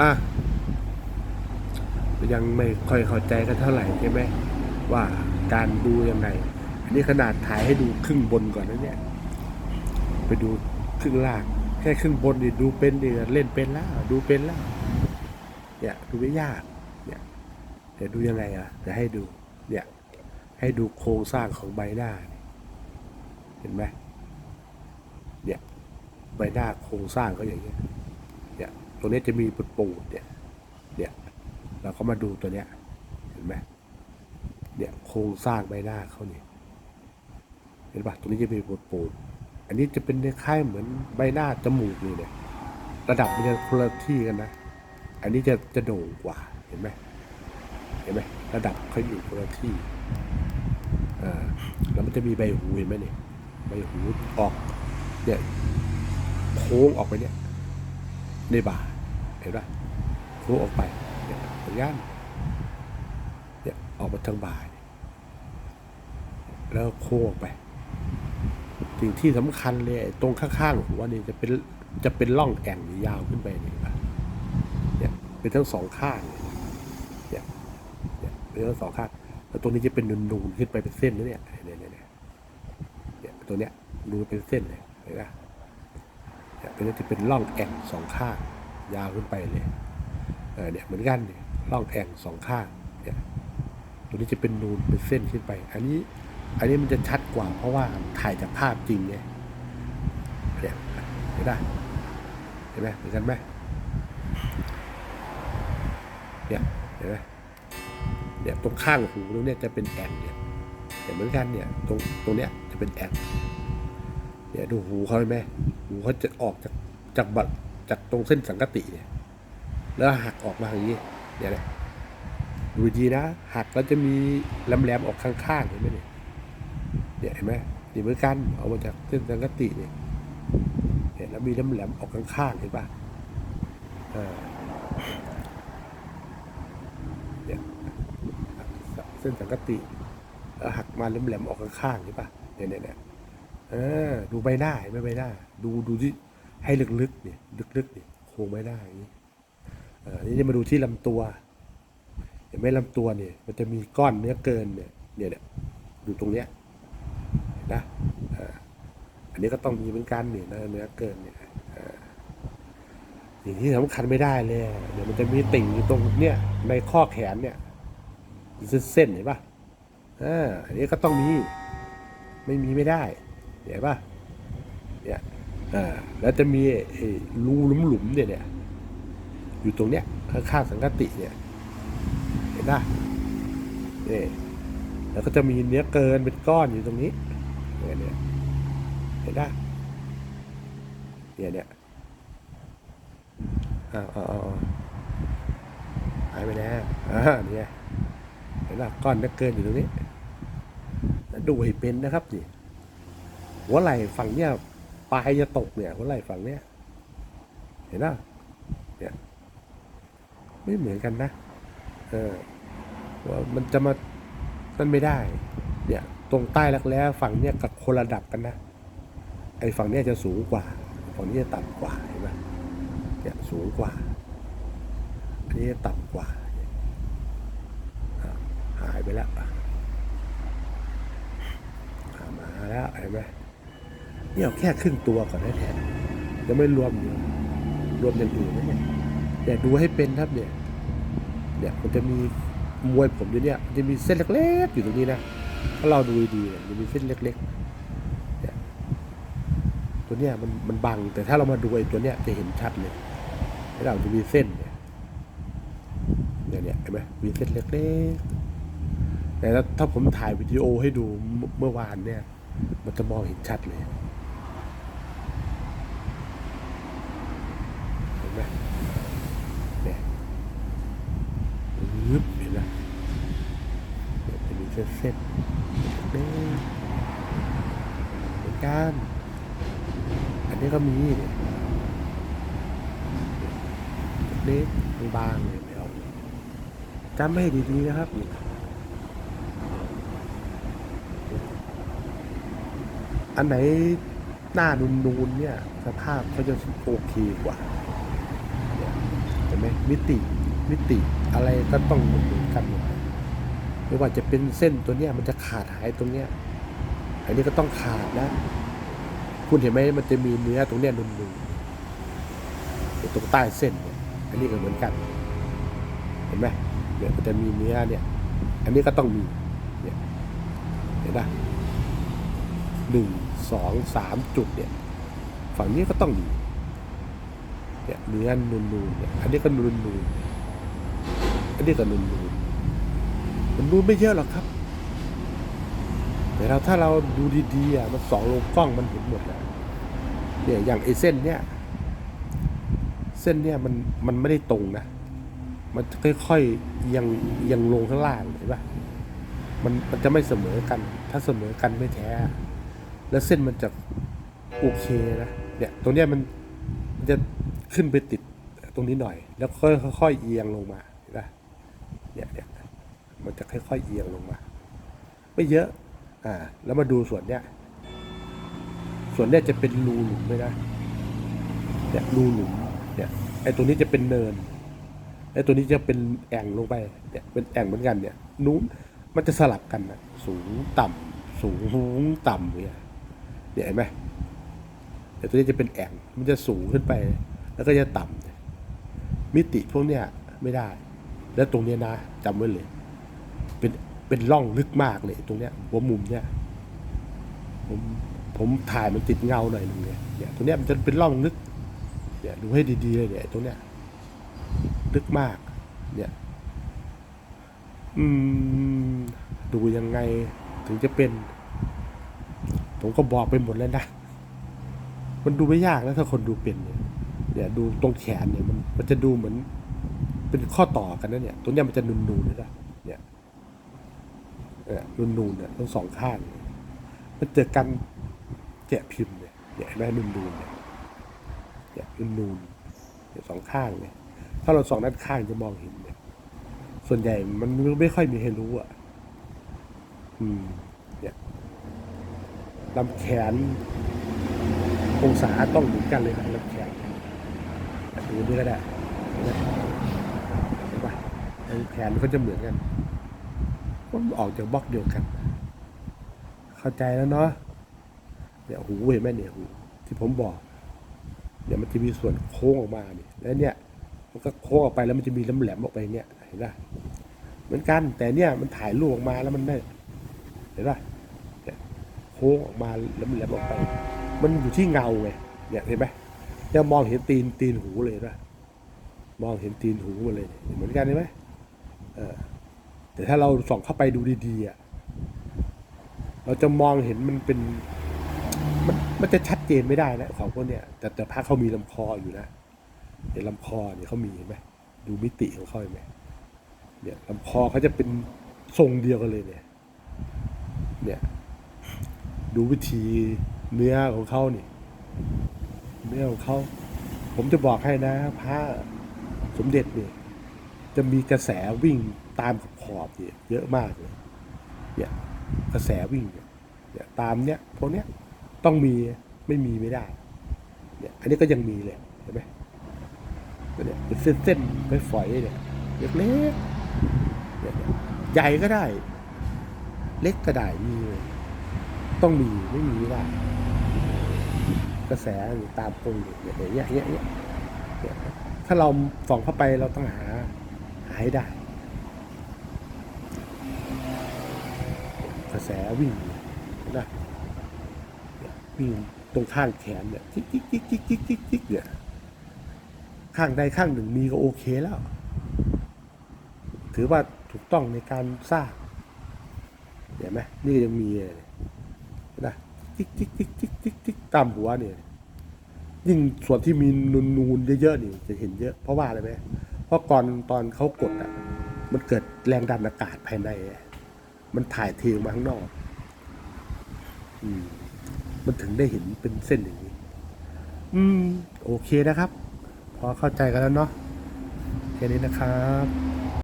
อะยังไม่ค่อยเข้าใจกันเท่าไหร่ใช่ไหมว่าการดูยังไงอันนี้ขนาดถ่ายให้ดูครึ่งบนก่อนนะเนี่ย ไปดูครึ่งล่าง แค่ครึ่งบนนี่ดูเป็นเดีเล่นเป็นแล้วดูเป็นแล้วเนี่ยดูไม่ยากเนี่ยเดี๋ยวดูยังไงอะจะให้ดูเนี่ยให้ดูโครงสร้างของใบหน้า เห็นไหมเนี่ยใบหน้าโครงสร้างก็อย่างเงี้ย ตัวนี้จะมีปูดปูดเนี่ยเนี่ยเราก็มาดูตัวเนี้ยเห็นไหมเนี่ยโครงสร้างใบหน้าเขาเนี่ยเห็นปะตรงนี้จะมีปูดปูดอันนี้จะเป็นคล้ายเหมือนใบหน้าจมูกนี่เนี่ยระดับมันจะคนละที่กันนะ อันนี้จะจะโด่งกว่าเห็นไหมเห็นไหมระดับเขาอยู่คนละที่อ่าแล้วมันจะมีใบหูเห็นไหมเนี่ยใบหูออกเนี่ยโค้งออกไปเนี่ยในบ่า เห็นปะโค้ออกไปเนี่ยเหมือนเนี่ยออกมาทางบ่ายแล้วโค้งไป สิ่งที่สำคัญเลยตรงข้างๆหัวนี่จะเป็นจะเป็นร่องแก่งยาวขึ้นไปนี่ปะเนี่ยเป็นทั้งสองข้างเนี่ยเนี่ยเป็นทั้งสองข้างแล้วตรงนี้จะเป็นนูนๆขึ้นไปเป็นเส้นนะเนี่ยเนี่ยเนี่ยเนี่ยเนี่ยตัวเนี้ยดูเป็นเส้นเลยเห็นปะเนี่ยตัวนี้จะเป็นร่องแอ่งสองข้าง ยาวขึ้นไปเลยเเนี่ยเหมือนกันเนี่ยร่องแอ่งสองข้างเนี่ยตัวนี้จะเป็นนูนเป็นเส้นขึ้นไป อันนี้ อันนี้มันจะชัดกว่า เพราะว่าถ่ายจากภาพจริงไงเนี่ยเห็นไหมเห็นไหมเหมือนกันไหมเนี่ยเห็นไหมเนี่ยตรงข้างหูตรงเนี้ยจะเป็นแอ่งเนี่ยเนี่เหมือนกันเนี่ยตรงตรงเนี้ยจะเป็นแอ่งเนี่ยดูหูเขาเห็นไหมหูเขาจะออกจากจากบัด จากตรงเส้นสังกติเนี่ย แล้วหักออกมาอย่างนี้เนี่ยแหละดูดีนะ หักแล้วจะมีแหลมๆออกข้างๆเห็นไหมเนี่ยเนี่ยเห็นไหมนี่เหมือนกันเอามาจากเส้นสังกติเนี่ยเห็นแล้วมีแหลมๆออกข้างๆเห็นปะเนี่ยเส้นสังกติแล้วหักมาแหลมๆออกข้างๆเห็นปะเนี่ยเนี่ยเนี่ยเออดูใบหน้าเห็นไหมใบหน้า ดูดูที่ ให้ลึกๆเนี่ยลึกๆเนี่ยโครงใบหน้อ่างนี้เออนี่จะมาดูที่ลำตัวเห็นไหมลำตัวเนี่ย มันจะมีก้อนเนื้อเกินเนี่ยเนี่ยเนี่ยอยู่ตรงเนี้ยนะอ่ออันนี้ก็ต้องมีเหมือนกันนี่นะเนื้อเกินเนี่ยอ่อสิ่งที่สำคัญไม่ได้เลยเดี๋ยวมันจะมีติ่งอยู่ตรงเนี้ยในข้อแขนเนี่ยเส้นๆเห็นปะอ่าอันนี้ก็ต้องมี ไม่มีไม่ได้เห็นปะเนี่ย อ่าแล้วจะมีรูหลุมๆเนี่ยเนี่ยอยู่ตรงเนี้ยข้างๆสังกติเนี่ยเห็นปะนี่แล้วก็จะมีเนื้อเกินเป็นก้อนอยู่ตรงนี้เนี่ยเนี่ยเห็นได้เนี่ยเนี่ยอ้าวอ้าวหายไปแล้วอ่าเนี่ยเห็นป่ะก้อนเนักเกินอยู่ตรงนี้แล้วดูให้เป็นนะครับนี่หัวไหล่ฝั่งเนี้ย ปลายจะตกเนี่ยหัวไหล่ฝั่งเนี้ยเห็นป่ะเนี่ยไม่เหมือนกันนะ เออว่ามันจะมามันไม่ได้ เนี่ยตรงใต้รักแร้ฝั่งเนี้ยกับคนระดับกันนะไอ้ฝั่งเนี้ยจะสูงกว่า ฝั่งนี้จะต่ำกว่าเห็นไหมเนี่ยสูงกว่าอันนี้ต่ำกว่า หายไปแล้วอะอะมาแล้วเห็นไหม นี่ยเอาแค่ครึ่งตัวก่อนนะแทนยังไม่รวมรวมอย่างอื่นนะเนี่ยแต่ดูให้เป็นครับเนี่ยเนี่ยมันจะมีมวยผมอยู่เนี่ยมันจะมีเส้นเล็กๆอยู่ตรงนี้นะถ้าเราดูดีๆเนี่ยมันมีเส้นเล็กๆเนี่ยตัวเนี้ยมันมันบังแต่ถ้าเรามาดูไอ้ตัวเนี้ยจะเห็นชัดเลยให้เราจะมีเส้นเนี่ยเนี่ยเนี่ยเห็นไหมมีเส้นเล็กๆแต่ถ้าถ้าผมถ่ายวิดีโอให้ดูเมื่อวานเนี่ย มันจะมองเห็นชัดเลย ห็นไหมเนี่ยยึบเห็นไหมเนี่ยจะมีเส้นเส้นเล็กๆเหมือนกันอันนี้ก็มีเนี่ยเล็กบางเลยไม่เอาจำให้ดีๆนะครับอันไหนหน้านูนๆเนี่ย สภาพเขาจะโอเคกว่าเนี่ยเห็นไหม ไหมมิติมิติอะไรก็ต้องเหมือนกันหมดไม่ว่าจะเป็นเส้นตัวเนี้ยมันจะขาดหายตรงเนี้ยอันนี้ก็ต้องขาดนะ คุณเห็นไหมมันจะมีเนื้อตรงเนี้ยนุ่มๆตรงใต้เส้นเนี่ยอันนี้ก็เหมือนกัน เห็นไหมเนี่ยมันจะมีเนื้อเนี่ย อันนี้ก็ต้องมีเนี่ยเห็นปะหนึ่งสองสามจุดเนี่ย ฝั่งนี้ก็ต้องมี เนี่ยเนื้อนูนๆเนี่ยอันนี้ก็นูนๆอันนี้ก็นูนๆมันนูนไม่เยอะหรอกครับแต่เราถ้าเราดูดีๆอะมันสองลงกล้องมันเห็นหมดแล้วเนี่ยอย่างไอ้เส้นเนี่ย เส้นเนี่ยมันมันไม่ได้ตรงนะมันค่อยๆเอียังยังลงข้างล่างเห็นปะมันมันจะไม่เสมอกัน ถ้าเสมอกันไม่แท้ แล้วเส้นมันจะโอเคนะเนี่ย ตรงเนี้ยมันจะ ขึ้นไปติดตรงนี้หน่อย แล้วค่อยๆเอียงลงมาเห็นปะเนี่ยเนี่ยมันจะค่อยๆเอียงลงมา ไม่เยอะ อ่า แล้วมาดูส่วนเนี้ย ส่วนเนี้ยจะเป็นรูหลุมเลยนะเนี่ยรูหลุมเนี่ยไอ้ตรงนี้จะเป็นเนินไอ้ตัวนี้จะเป็นแอ่งลงไปเนี่ยเป็นแอ่งเหมือนกันเนี่ยนู้นมันจะสลับกันนะสูงต่ำสูงต่ำเนี่ยเนี่ยเห็นไหมแต่ตัวนี้จะเป็นแอ่งมันจะสูงขึ้นไป แล้วก็จะต่ำมิติพวกเนี้ยไม่ได้ แล้วตรงเนี้ยนะจำไว้เลย เป็นเป็นร่องลึกมากเลย ตรงเนี้ยหัวมุมเนี้ยผมผมถ่ายมันติดเงาหน่อยหนึงเนี่ยเนี่ยตรงเนี้ยมันจะเป็นร่องลึกเนี่ยดูให้ดีๆเลยเนี่ยตรงเนี้ยลึกมาก เนี่ย อืม ดูยังไงถึงจะเป็น ผมก็บอกไปหมดแล้วนะ มันดูไม่ยากนะถ้าคนดูเป็นเนี่ย เนี่ยดูตรงแขนเนี่ยมันมันจะดูเหมือน เป็นข้อต่อกันนะเนี่ยตรงเนี้ยมันจะนูนๆเลยนะเนี่ยเออนูนๆเนี่ยทั้งสองข้างเนี่ยมันเจอกันแกะพิมพ์เนี่ยเนี่ยเห็นไหมนูนๆเนี่ยเนี่ยนูนๆเนี่ยสองข้างเนี่ย ถ้าเราสองด้านข้างจะมองเห็นเนี่ย ส่วนใหญ่มันไม่ค่อยมีให้รู้อะ อืม เนี่ยลำแขนองศาต้องเหมือนกันเลยครับลำแขน ดูนี่ก็ได้เห็นไหมเห็นปะลำแขนก็จะเหมือนกันมันออกจากบล็อกเดียวกัน เข้าใจแล้วเนาะเนี่ยหูเห็นไหมเนี่ยหูที่ผมบอกเนี่ยมันจะมีส่วนโค้งออกมาเนี่ยแล้วเนี่ยมันก็โค้งออกไปแล้วมันจะมีแหลมๆออกไปเนี่ยเห็นปะเหมือนกันแต่เนี่ยมันถ่ายรูปออกมาแล้วมันได้เห็นปะเนี่ยโค้งออกมาแล้วแหลมออกไป มันอยู่ที่เงาไงเนี่ยเห็นไหม จะมองเห็นตีนตีนหูเลยนะมองเห็นตีนหูมาเลย เหมือนกันเห็นไหมเออแต่ถ้าเราส่องเข้าไปดูดีๆอะเราจะมองเห็นมันเป็น มันมันจะชัดเจนไม่ได้นะของพวกเนี้ยแต่แต่พระเขามีลำคออยู่นะเห็นลำคอเนี่ยเขามีเห็นไหมดูมิติของเขาเห็นไหมเนี่ยลำคอเขาจะเป็นทรงเดียวกันเลยเนี่ย เนี่ย ดูวิธีเนื้อของเขานี่ เนื้อของเขาผมจะบอกให้นะพระสมเด็จเนี่ยจะมีกระแสวิ่งตามขอบเนี่ยเยอะมากเลยเนี่ยกระแสวิ่งเนี่ยยตามเนี้ยพวกเนี้ยต้องมีไม่มีไม่ได้เนี่ยอันนี้ก็ยังมีเลยเห็นไหมเนี่ยเป็นเส้นเส้นฝอยเนี่ยเล็กๆเนี่ยใหญ่ก็ได้ เล็กก็ได้มีเลยต้องมีไม่มีไม่ได้ กระแสอยู่ตามตรงอยู่เยอย่างเงี้ยอย่างเงี้ยเนี่ยถ้าเราส่องเข้าไปเราต้องหาหาให้ได้ กระแสวิ่งนะวิ่งตรงข้างแขนเนี่ยจิ๊กจิ๊กจิ๊กจิ๊กจิ๊กจิ๊กจิ๊กเนี่ยข้างใดข้างหนึ่งมีก็โอเคแล้ว ถือว่าถูกต้องในการสร้างเห็นไหมนี่ยังมีเลยนะ จิ๊กจิ๊กจิ๊กจิ๊กจิ๊กจิ๊กตามหัวเนี่ยยิ่งส่วนที่มีนูนๆเยอะๆนี่จะเห็นเยอะเพราะว่าอะไรไหมเพราะก่อนตอนเขากดอะมันเกิดแรงดันอากาศภายใน มันถ่ายเทออกมาข้างนอก อืม มันถึงได้เห็นเป็นเส้นอย่างนี้ อืม โอเคนะครับ พอเข้าใจกันแล้วเนาะแค่นี้นะครับ